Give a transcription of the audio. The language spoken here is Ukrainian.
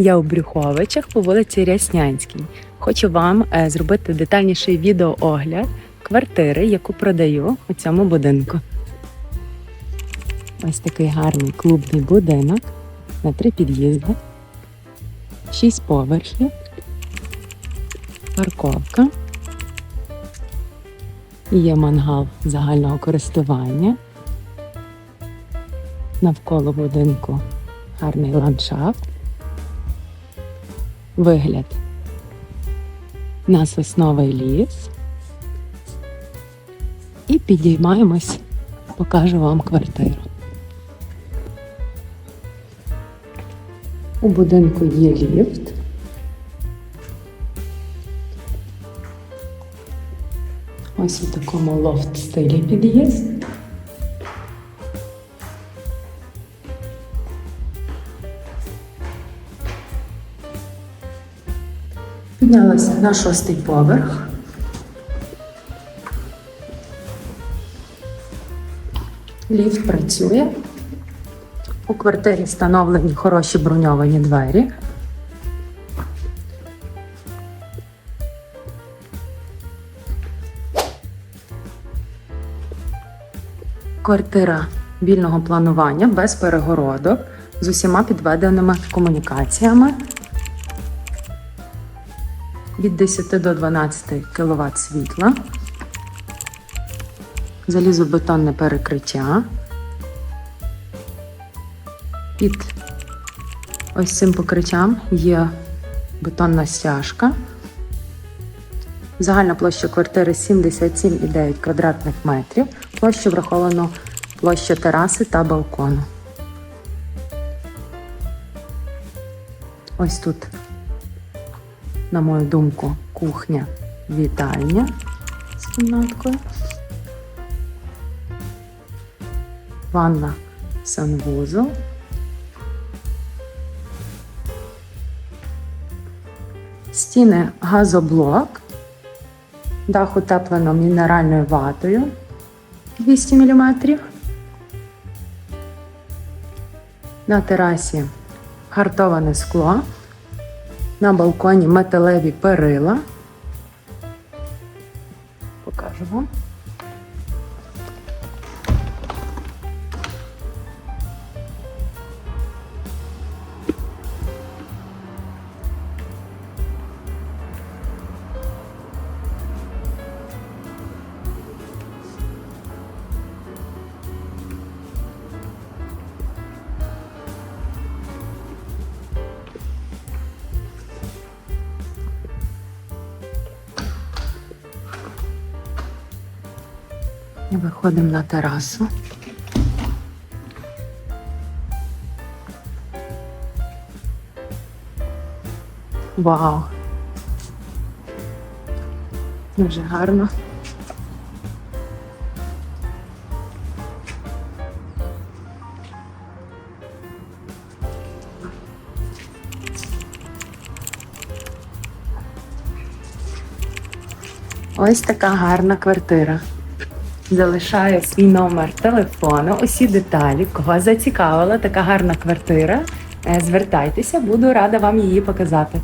Я у Брюховичах по вулиці Ряснянській. Хочу вам е, зробити детальніший відеоогляд квартири, яку продаю у цьому будинку. Ось такий гарний клубний будинок на три під'їзди, шість поверхів, парковка. Є мангал загального користування. Навколо будинку гарний ландшафт. Вигляд на сосновий ліс. І підіймаємось, покажу вам квартиру. У будинку є ліфт. Ось у такому лофт стилі під'їзд. Піднялася на шостий поверх. Ліфт працює. У квартирі встановлені хороші броньовані двері. Квартира вільного планування без перегородок з усіма підведеними комунікаціями від 10 до 12 кВт світла, залізобетонне перекриття. Під ось цим покриттям є бетонна стяжка. Загальна площа квартири 77,9 квадратних метрів. Площу враховано площа тераси та балкону. Ось тут, на мою думку, кухня, вітальня з кімнаткою. Ванна санвузол. Стіни газоблок. Дах утеплено мінеральною ватою 200 мм. На терасі гартоване скло. На балконі металеві перила. Покажу вам. І виходимо на терасу. Вау! Дуже гарно. Ось така гарна квартира. Залишаю свій номер телефону, усі деталі, кого зацікавила така гарна квартира. е, Звертайтеся, буду рада вам її показати.